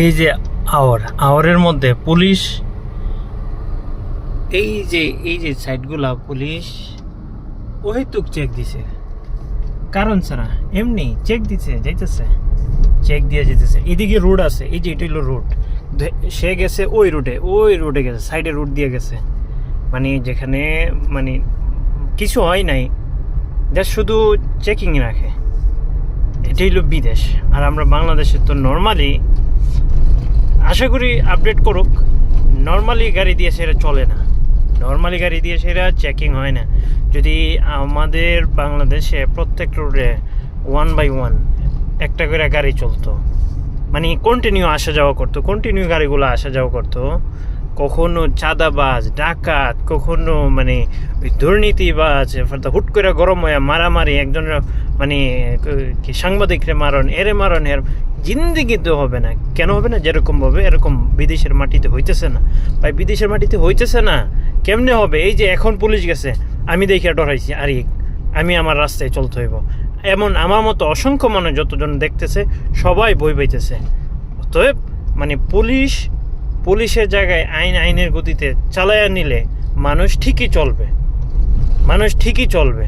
এই যে আওয়ার, আওয়ারের মধ্যে পুলিশ, এই যে এই যে সাইডগুলা পুলিশ ওহেতুক চেক দিছে। কারণ ছাড়া, এমনি চেক দিছে, যাইতেছে। চেক দিয়ে যেতেছে এদিকে রোড আছে, এই যে এটা হলো রোড সে গেছে ওই রুটে ওই রুটে গেছে সাইডে রুট দিয়ে গেছে। মানে যেখানে মানে কিছু হয় নাই যা শুধু চেকিং রাখে। এটাই হলো বিদেশ। আর আমরা বাংলাদেশে তো নর্মালি আশা করি আপডেট করুক। নর্মালি গাড়ি দিয়ে সেটা চলে না। নর্মালি গাড়ি দিয়ে সেটা চেকিং হয় না। যদি আমাদের বাংলাদেশে প্রত্যেক রোডে ওয়ান বাই ওয়ান একটা করে গাড়ি চলতো মানে কন্টিনিউ আসা যাওয়া করতো কন্টিনিউ গাড়িগুলো আসা যাওয়া করতো, কখনো চাঁদাবাজ, ডাকাত, কখনো মানে ওই দুর্নীতিবাজ হুট করে গরম হয়ে মারামারি একজন মানে কি সাংবাদিকরে মারণ, এরে মারণ, এর জিন্দিগি তো হবে না। কেন হবে না? যেরকম হবে এরকম বিদেশের মাটিতে হইতেছে না। ভাই, বিদেশের মাটিতে হইতেছে না, কেমনে হবে? এই যে এখন পুলিশ গেছে, আমি দেখে ডরাইছি, আরে, আমি আমার রাস্তায় চলতে হইব। এমন আমার মতো অসংখ্য মানুষ যতজন দেখতেছে, সবাই বই পাইতেছে। অতএব মানে পুলিশ, পুলিশের জায়গায় আইন, আইনের গতিতে চালাইয়া নিলে মানুষ ঠিকই চলবে। মানুষ ঠিকই চলবে।